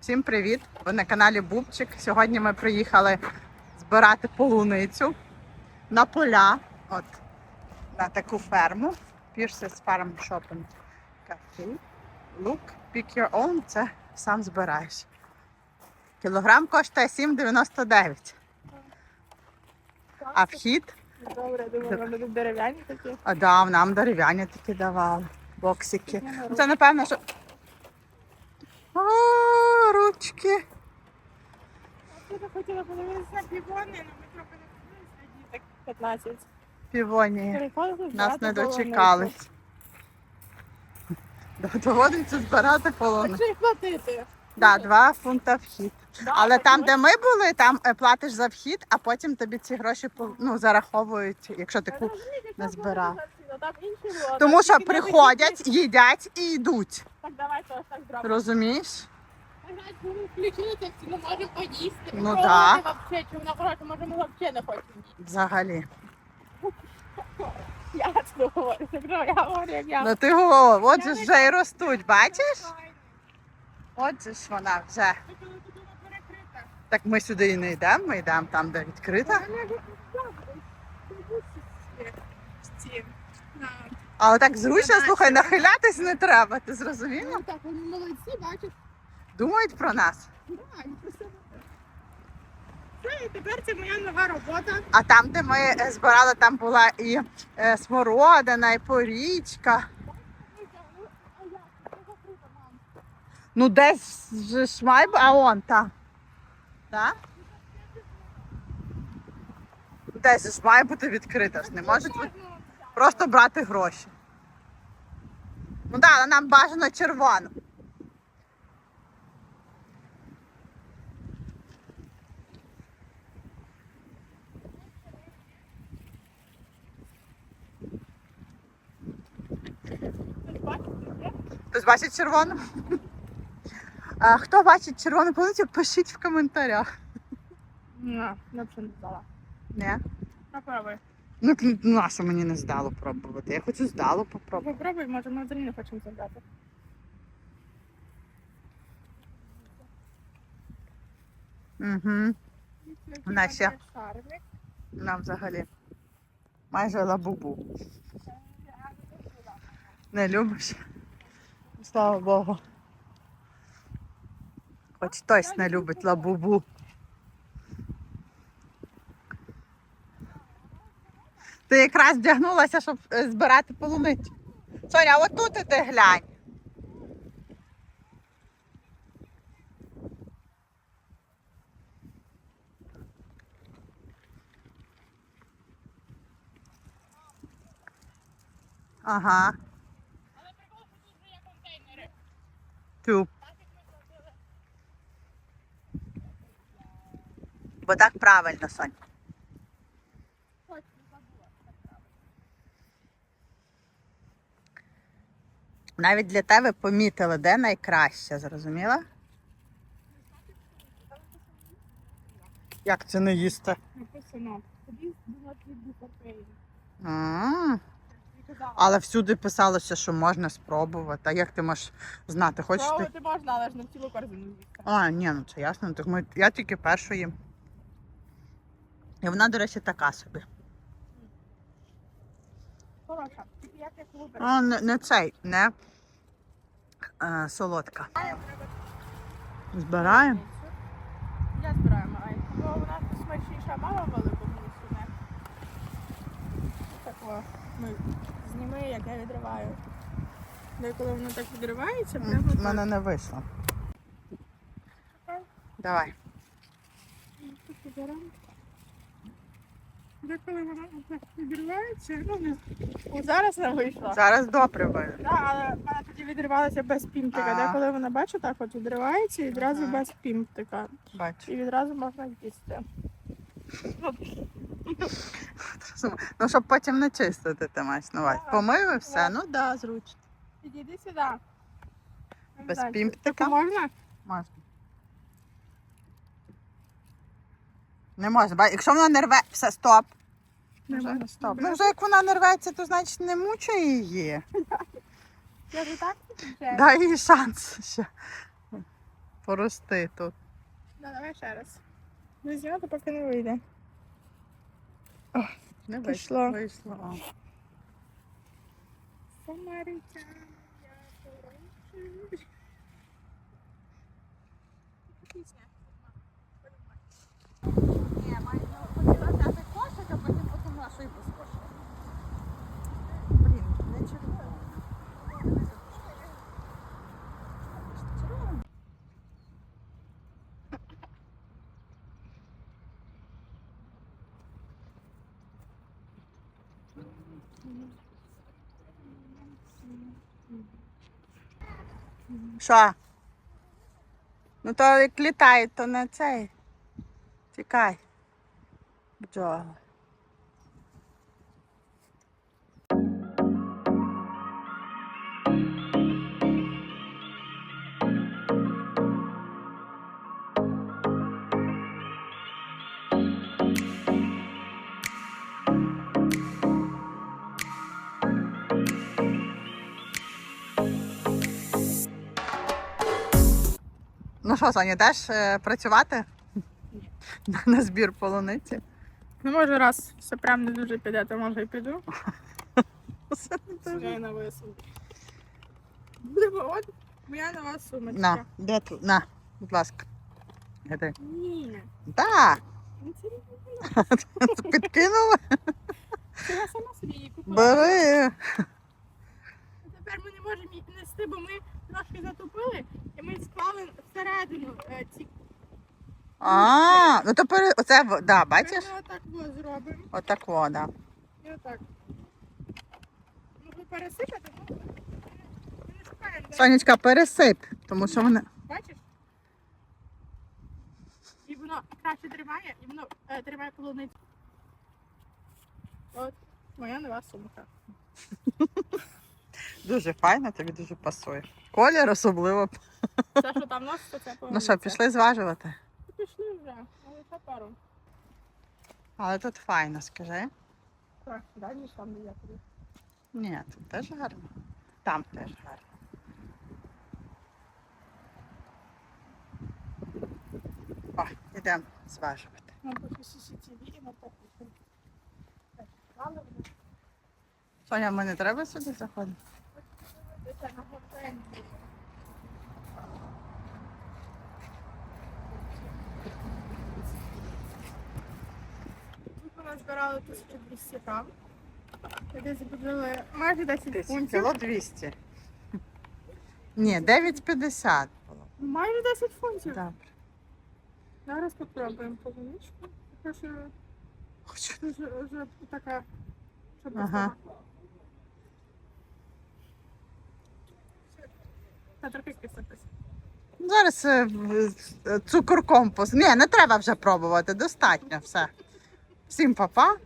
Всім привіт! Ви на каналі Бубчик. Сьогодні ми приїхали збирати полуницю на поля, от на таку ферму. Pierce's Farm Shopping Cafe. Look, pick your own, це сам збираєш. Кілограм коштує 7,99. А вхід? Добре, думаю, будуть дерев'яні такі. А да, нам дерев'яні такі давали. Боксики. Це напевно, що. Ручки. Я б хотіла подивитися півони, але ми трохи не подивилися, так 15. Півонії. Переходили, Нас не дочекались. Доводиться збирати що їх платити? Да, два фунта вхід. Да, Але так там, де ми були, там е, платиш за вхід, а потім тобі ці гроші ну, зараховують, якщо ти Та не збирав. Тому що приходять, їдять і йдуть. Так давайте ось так зробимо. Розумієш? Ми так можемо поїсти. Ну, Пробувати да. вообще, чи вона коротше, може ми взагалі не хочемо їсти. Взагалі. Я говорю, так що я говорю, як я. Ну ти говориш, от же ж вже і ростуть, бачиш? От же ж вона вже. Ми коли тут вона перекрита. Так ми сюди і не йдемо, ми йдемо там, де відкрита. Вона ж з цим. На Але так зручно, слухай, нахилятись не треба, ти зрозуміла? Ну так, вони молодці, бачиш. Думають про нас. Да, і тепер це моя нова робота. А там, де ми е, збирали, там була і е, смородина, і порічка. Ну? Це десь же ж має, бу- а он там. Так? Десь ж має бути відкрита ж, не можуть ви- просто брати гроші. Ну так, але нам бажано червону. Хтось бачить червону? А, хто бачить червону полицю, пишіть в коментарях. Ні, я б ще не здала. Не? Попробуй. Ну, нащо мені не здало пробувати? Я хочу здало попробувати. Попробуй, може, ми взагалі не хочемо забрати. Угу. Вона ще. Нам взагалі. Майже лабубу. Не любиш? Слава Богу. Хоч хтось не любить лабубу. Ти якраз вдягнулася, щоб е, збирати полуницю. Соня, отут іди глянь. Ага. Але прикол, що тут вже є контейнери. Тю. Бо так правильно, Сонь. Навіть для тебе помітили, де найкраще, зрозуміла? Як це не їсти? Написано. Тоді була від буферпейн. Але всюди писалося, що можна спробувати. А як ти можеш знати? Хочеш ти? Пробувати можна, але ж не в цілу корзину з'їсти. А, ні, ну це ясно. Так ми... Я тільки першу їм. І вона, до речі, така собі. Хороша. Тільки як як вибереш. А, не, не цей, не е, солодка. Збираємо. Я збираю маленьку, бо вона смачніша, мама велику місцю не. Так о, ми зніми, як я відриваю. Деколи воно так відривається, прямо В мене не вийшло. Давай. Деколи воно так відривається, ну не О, зараз не вийшло. Зараз добре вийде. Так, але в мене тоді відривалося без пімптика. А. Деколи вона бачу, так от відривається і відразу Ага. без пімптика. Бачу. І відразу можна їсти. Ну, щоб потім не чистити, ти маєш на увазі. Так, і все, так. ну да, зручно. Підійди сюди. Без пімптика? можна? Можна. Не можна. Якщо вона не рве, все, стоп. Не Вже, можна. стоп. Ну вже як вона не рветься, то значить не мучай її. Я і так вже. Дай їй шанс ще порости тут. Да, давай ще раз. Не знімати, поки не вийде. Не Пішло. вийшло. О. Самаритян, я хороший. Пісня. Ні, маю хотіла взяти кошик, а потім подумала, що і без кошика. Блін, не червоно. Що? Ну то як літають, то не цей. Тікай. Бджола. Ну що, Соня, йдеш е, працювати? На, на збір полуниці? Ну, може, раз все прям не дуже піде, то може і піду. На от моя нова сумочка. На, де тут? На, будь ласка. Іди. Ні. Так, ну це підкинула? Це я сама собі її купила. Бери. Тепер ми не можемо її нести, бо ми трошки склали всередину е, ці. А, ну то пере... оце, в- да, бачиш? Ми отак ось зробимо. Отак вода. І отак. Можна пересипати, ну ми не шукаємо. де. Сонечка, пересип, тому що вони. Бачиш? І воно краще тримає, і воно е, тримає полуницю. От моя нова сумка. Дуже файно, тобі дуже пасує. Колір особливо. Це, що там носиться, це Ну що, пішли зважувати? Пішли вже, але ще пару. Але тут файно, скажи. Так, далі ж там де я тобі. Ні, тут теж гарно. Там теж гарно. О, йдемо зважувати. Нам по CCTV і на похуй. Так, Соня, ми не треба сюди заходити? Тут ми назбирали 1200 грам. І Десь будили майже 10 фунтів. Кіло 200. Ні, 9,50 було. Майже 10 фунтів. Добре. Зараз попробуємо полуничку. Така що вже така, щоб Ага. Та трохи. Зараз е, е, цукор компост. Ні, не треба вже пробувати, достатньо все. Всім па-па.